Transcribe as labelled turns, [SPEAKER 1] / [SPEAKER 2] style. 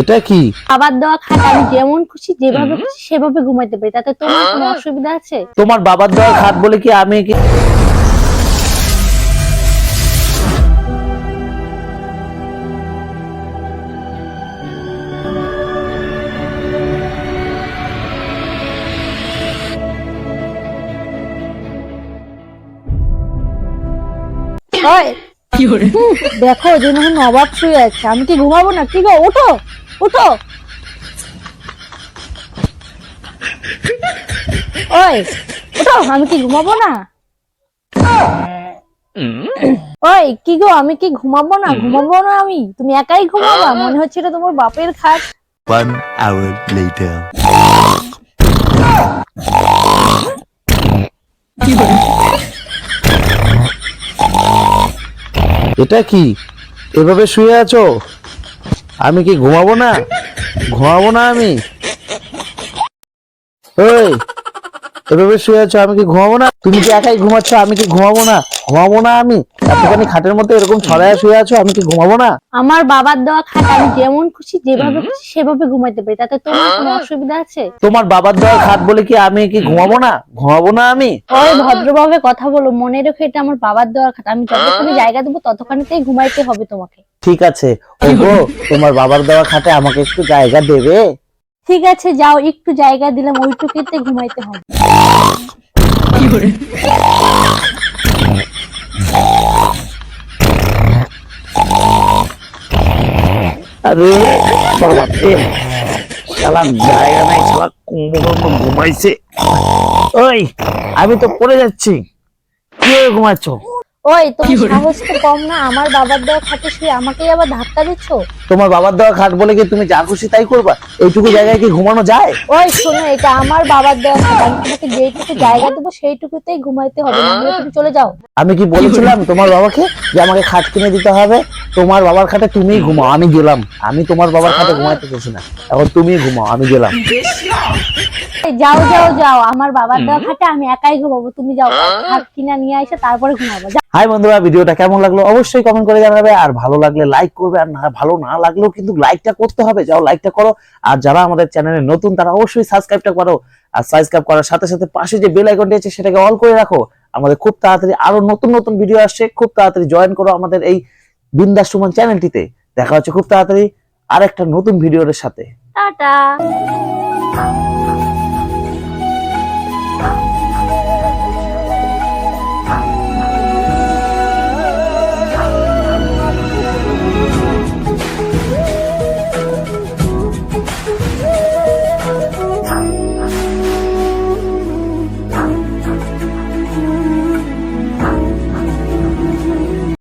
[SPEAKER 1] এটা কি?
[SPEAKER 2] খাবার দেওয়া খাট আমি যেমন খুশি যেভাবে খুশি সেভাবে ঘুমাইতে পারি তাতে তোমার কোনো অসুবিধা আছে?
[SPEAKER 1] তোমার বাবার দেওয়া খাট বলে কি আমি কি
[SPEAKER 2] ওই দেখো যে হয় নবাব শুয়ে আছে। আমি কি ঘুমাবো না? কি গো ওঠো। ওঠো ওই ওঠো আমি কি ঘুমাবো না? ওই কি গো আমি কি ঘুমাবো না? ঘুমাবো না আমি? তুমি একাই ঘুমাবা? মনে হচ্ছে এটা তোমার বাপের খাট।
[SPEAKER 3] One hour later.
[SPEAKER 1] এটা কি? এভাবে শুয়ে আছো? আমি কি ঘুমাবো না? ঘুমাবো না আমি? ওই এভাবে শুয়ে আছো, আমি কি ঘুমাবো না? তুমি কি একাই ঘুমাচ্ছ? আমি কি ঘুমাবো না? ঘুমাবো না আমি? এতখানি খাটের মধ্যে এরকম ছড়ায় শুয়ে আছো আমি কি ঘুমাবো না?
[SPEAKER 2] আমার বাবার দেওয়া খাট আমি যেমন খুশি যেভাবে খুশি সেভাবে ঘুমাইতে পারি। তাতে তোমার কোনো অসুবিধা আছে?
[SPEAKER 1] তোমার বাবার দেওয়া খাট বলে কি আমি কি ঘুমাবো না? ঘুমাবো না আমি?
[SPEAKER 2] ওই ভদ্রভাবে কথা বলো মনে রেখো এটা আমার বাবার দেওয়ার খাট। আমি যতক্ষণে জায়গা দেবো ততক্ষণতেই ঘুমাইতে হবে তোমাকে।
[SPEAKER 1] ঠিক আছে। ওগো তোমার বাবার দেওয়া খাটে আমাকে একটু জায়গা দেবে?
[SPEAKER 2] ঠিক আছে যাও একটু জায়গা দিলাম ওইটুকুতে ঘুমাইতে হবে।
[SPEAKER 1] আরে জায়গা নাই ঘুমাইছে। ওই আমি তো পড়ে যাচ্ছি। কে ঘুমাচ্ছ?
[SPEAKER 2] ওই তোমার সাহস তো কম না আমার বাবার দেওয়া খাটে শুয়ে আমাকেই আবার ধাক্কা দিচ্ছ?
[SPEAKER 1] তোমার বাবার দেওয়া খাট বলে কি তুমি যা খুশি তাই করবা? এইটুকু জায়গায় কি ঘুমানো যায়?
[SPEAKER 2] ওই শোনো এটা আমার বাবার দেওয়া খাট আমি তোমাকে যেইটুকু জায়গা দেবো সেইটুকুতেই ঘুমাইতে হবে নাহলে তুমি চলে যাও।
[SPEAKER 1] আমি কি বলেছিলাম তোমার বাবাকে যে আমাকে খাট কিনে দিতে হবে? তোমার বাবার খাটে তুমিই ঘুমাও আমি গেলাম। আমি তোমার বাবার খাটে ঘুমাইতে চাইছি না। এখন তুমি ঘুমাও আমি গেলাম।
[SPEAKER 2] যাও যাও যাও আমার বাবার দেওয়া খাটে আমি একাই ঘুমাবো তুমি যাও খাট কিনা নিয়ে এসে তারপরে ঘুমাবো যাও।
[SPEAKER 1] হাই বন্ধুরা, ভিডিওটা কেমন লাগল অবশ্যই কমেন্ট করে জানাবে। আর ভালো লাগলে লাইক করবে, আর না, ভালো না লাগলেও কিন্তু লাইকটা করতে হবে। যাও লাইকটা করো। আর যারা আমাদের চ্যানেলে নতুন, তারা অবশ্যই সাবস্ক্রাইবটা করো। আর সাবস্ক্রাইব করার সাথে সাথে পাশে যে বেল আইকনটি আছে, সেটাকে অল করে রাখো। আমাদের খুব তাড়াতাড়ি আরও নতুন নতুন ভিডিও আসছে। খুব তাড়াতাড়ি জয়েন করো আমাদের এই বিন্দাস সুমন চ্যানেলটিতে দেখা হচ্ছে খুব তাড়াতাড়ি আর একটা নতুন ভিডিওর সাথে।
[SPEAKER 2] টাটা।